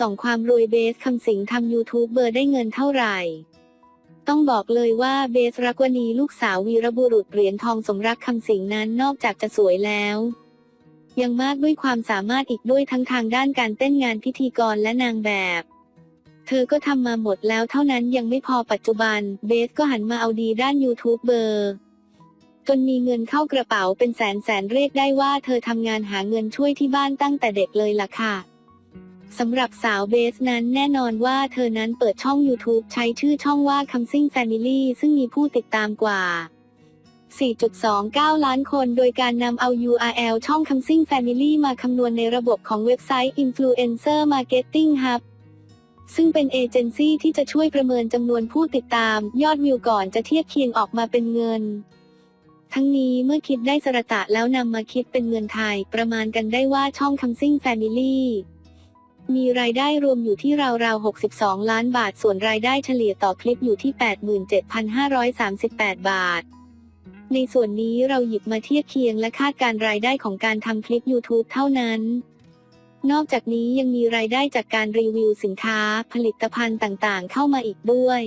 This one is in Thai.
ส่องความรวยเบสคำสิงทำยูทูบเบอร์ได้เงินเท่าไหร่ ต้องบอกเลยว่าเบสรักวณีลูกสาววีรบุรุษเหรียญทองสมรักคำสิงนั้นนอกจากจะสวยแล้ว ยังมากด้วยความสามารถอีกด้วยทั้งทางด้านการเต้นงานพิธีกรและนางแบบ เธอก็ทำมาหมดแล้วเท่านั้นยังไม่พอปัจจุบัน เบสก็หันมาเอาดีด้านยูทูบเบอร์จนมีเงินเข้ากระเป๋าเป็นแสนแสนเรียกได้ว่าเธอทำงานหาเงินช่วยที่บ้านตั้งแต่เด็กเลยล่ะค่ะ สำหรับสาวเบสนั้นแน่นอนว่าเธอนั้นเปิดช่อง YouTube ใช้ชื่อช่องว่า Comsing Family ซึ่งมีผู้ติดตามกว่า 4.29 ล้านคนโดยการนำเอา URL ช่อง Comsing Family มาคำนวณในระบบของเว็บไซต์ Influencer Marketing Hub ซึ่งเป็นเอเจนซี่ที่จะช่วยประเมินจำนวนผู้ติดตาม ยอดวิวก่อนจะเทียบเคียงออกมาเป็นเงิน ทั้งนี้เมื่อคิดได้สระตะแล้วนำมาคิดเป็นเงินไทย ประมาณกันได้ว่าช่อง Comsing Family มีรายได้รวมอยู่ที่ราวๆ 62 ล้านบาท ส่วนรายได้เฉลี่ยต่อคลิปอยู่ที่ 87,538 บาท ในส่วนนี้เราหยิบมาเทียบเคียงและคาดการรายได้ของการทำคลิป YouTube เท่านั้น นอกจากนี้ยังมีรายได้จากการรีวิวสินค้า ผลิตภัณฑ์ต่างๆ เข้ามาอีกด้วย